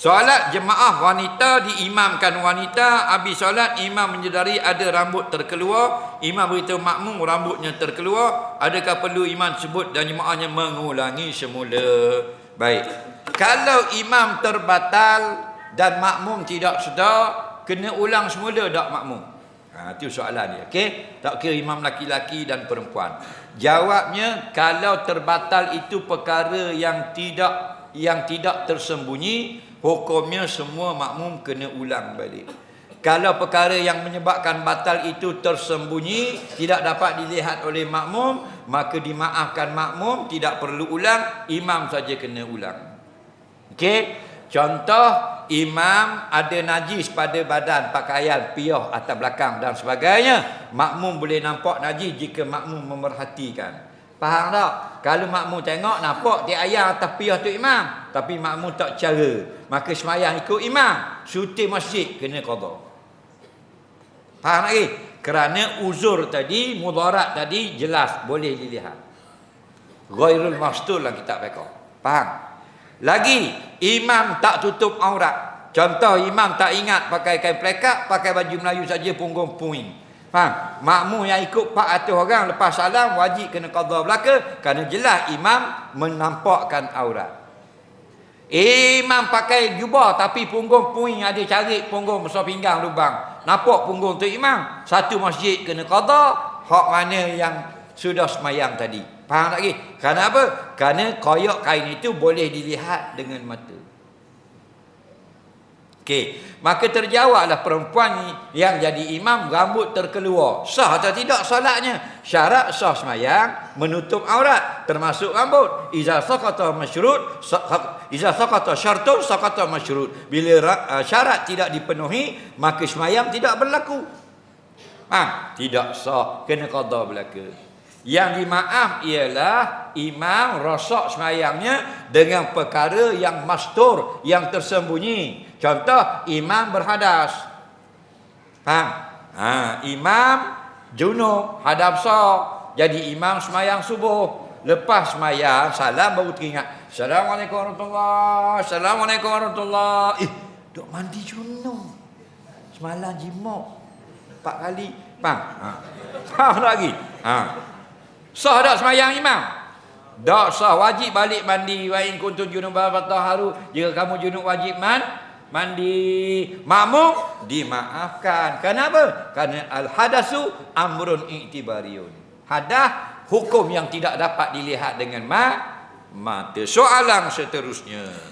Solat jemaah wanita diimamkan wanita, habis solat imam menyedari ada rambut terkeluar, imam beritahu makmum rambutnya terkeluar, adakah perlu imam sebut dan jemaahnya mengulangi semula? Baik. Kalau imam terbatal dan makmum tidak sedar, kena ulang semula tak makmum? Ha, itu soalan dia. Okey? Tak kira imam laki-laki dan perempuan. Jawabnya kalau terbatal itu perkara yang tidak yang tidak tersembunyi, hukumnya semua makmum kena ulang balik. Kalau perkara yang menyebabkan batal itu tersembunyi, tidak dapat dilihat oleh makmum, maka dimaafkan makmum, tidak perlu ulang, imam saja kena ulang. Okey? Contoh, imam ada najis pada badan, pakaian, piyah atas belakang dan sebagainya. Makmum boleh nampak najis jika makmum memerhatikan. Faham tak? Kalau makmum tengok nampak dia ayam atas piyah tu imam, tapi makmum tak cara, maka semayang ikut imam. Suti masjid kena qada. Faham lagi? Kerana uzur tadi, mudarat tadi jelas boleh dilihat. Ghairul mastul lah kita fiqh. Faham? Lagi, imam tak tutup aurat. Contoh imam tak ingat pakai kain plekat, pakai baju Melayu saja punggung puing. Faham? Makmum yang ikut 400 orang lepas salam wajib kena qada belaka kerana jelas imam menampakkan aurat. Imam pakai jubah tapi punggung puing ada carik punggung besar pinggang lubang. Nampak punggung tu imam. Satu masjid kena qada, hak mana yang sudah semayang tadi. Faham tak lagi? Kerana apa? Kerana koyak kain itu boleh dilihat dengan mata. Okey, maka terjawablah perempuan yang jadi imam rambut terkeluar. Sah atau tidak solatnya? Syarat sah semayang menutup aurat termasuk rambut. Iza saqata masyrut, iza saqata syartun saqata masyrut. Bila uh, syarat tidak dipenuhi, maka semayang tidak berlaku. Ha, tidak sah, kena qada belaka. Yang dimaaf ialah imam rosak semayangnya dengan perkara yang mastur, yang tersembunyi. Contoh, imam berhadas. Faham? Ha, imam junub, hadap sah. Jadi imam semayang subuh. Lepas semayang, salam baru teringat. Assalamualaikum warahmatullahi Assalamualaikum warahmatullahi Eh, duk mandi junub. Semalam jimak. Empat kali. Faham? Ha. Faham lagi? Ha. Sah tak semayang imam? Tak sah. Wajib balik mandi. Wa in kuntum junuban fatahharu. Jika kamu junub wajib man mandi. Makmum dimaafkan. Kenapa? Kerana al hadasu amrun i'tibariyun. Hadah hukum yang tidak dapat dilihat dengan ma mata. Soalan seterusnya.